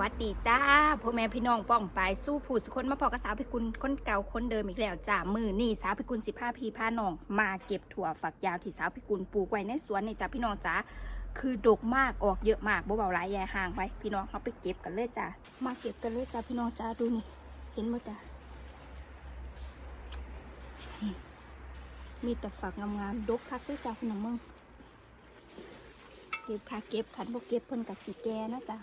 วัสดีจ้าพ่อแม่พี่น้องป้องปายสู้ผู้สุคนมาพอกระสาวพิกุลคนเก่าคนเดิมอีกแล้วจ้ามือนี่สาวพิกุลสิบห้าพีพาน้อง มาเก็บถั่วฝักยาวที่สาวพิกุลปลูกไว้ในสวนนี่จ้าพี่น้องจ้าคือดกมากออกเยอะมากบ่เบาหลายแย่ห่างไปพี่น้องเขาไปเก็บกันเลยจ้ามาเก็บกันเลยจ้าพี่น้องจ้าดูนี่เห็นหมดจ้ามีแต่ฝักงามๆดกคักด้วยจ้าพี่น้องมึงเก็บค่ะเก็บขันบ่เก็บเพิ่นกับสีแกนะจ๊ะ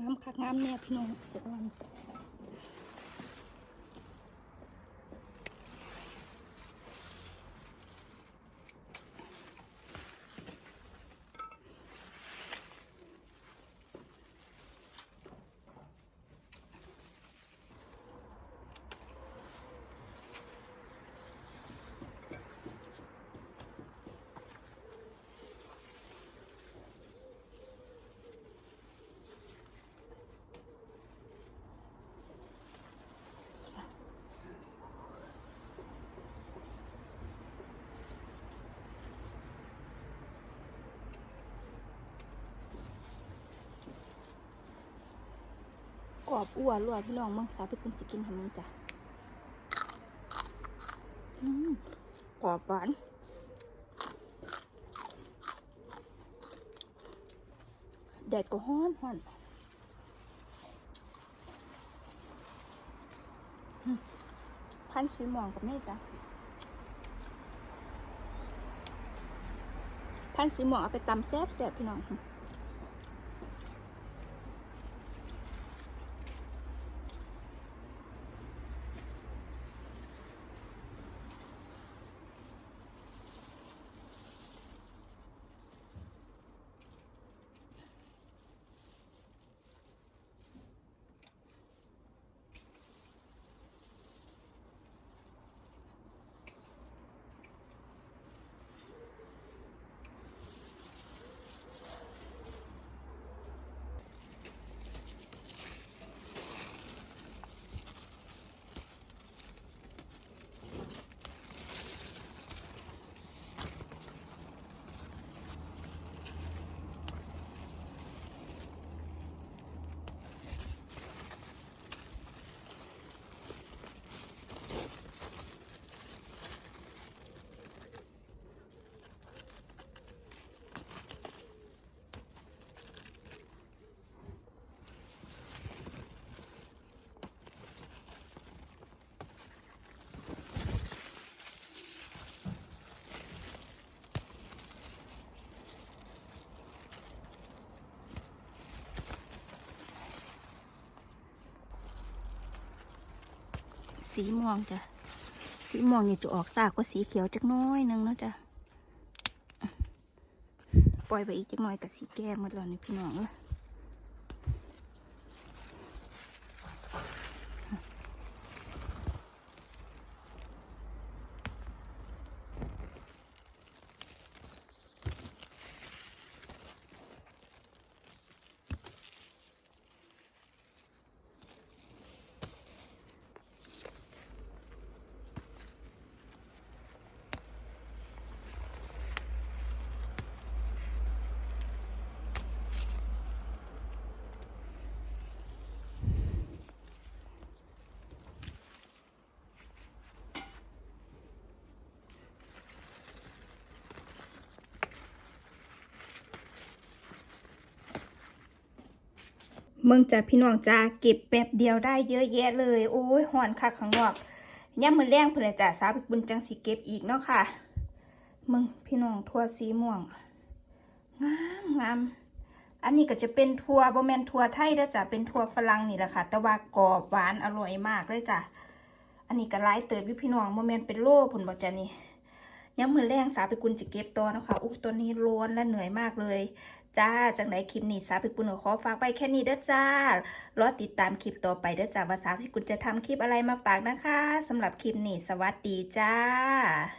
งามคักงามแน่พี่น้องสวร อบอ้วนรวพี่น้องมั่งสาวพี่คุณสิกินให้มึงจ้ะอืมกรอบหวานแดดก็ฮ้อนฮ้อนพันสีหมองกับนี่จ้ะพันสีหมองเอาไปตำแซ่บแซ่บพี่น้อง สีม่วงจ้ะ สีม่วงเนี่ยจะออกซากกว่าสีเขียวจักน้อยหนึงเนาะจ้ะ ปล่อยไปอีกจักน้อยกับสีแก้หมดแล้วนี่พี่น้องเอ้ มึงจ้ะพี่น้องจ้าเก็บแป๊บเดียวได้เยอะแยะเลย โอ้ยหอนคักข้างนอกย่ำมือแรงเพื่อนจ้ะสาวปบุญจังสิเก็บอีกเนาะค่ะ มึงพี่น้องทั่วสีม่วง งามงามอันนี้ก็จะเป็นทัวบ่แมนทัวไทยแล้วจ้ะเป็นทัวฝรั่งนี่แหละค่ะ แต่ว่ากรอบหวานอร่อยมากเลยจ้ะอันนี้ก็ร้ายเติบยู่พี่น้องบ่แมนเป็นโล่ผลบอกจ้ะนี่ย้ำมือแรงสาวไปกุลจะเก็บตัวเนาะคะอุ๊ยตัวนี้ร้อนและเหนื่อยมากเลย จ้า จังไหนคลิปนี้สาวไปกุลขอฝากไปแค่นี้เด้อจ้ารอติดตามคลิปต่อไปเด้อจ้าว่าสาวไปกุลจะทำคลิปอะไรมาฝากนะคะสำหรับคลิปนี้สวัสดีจ้า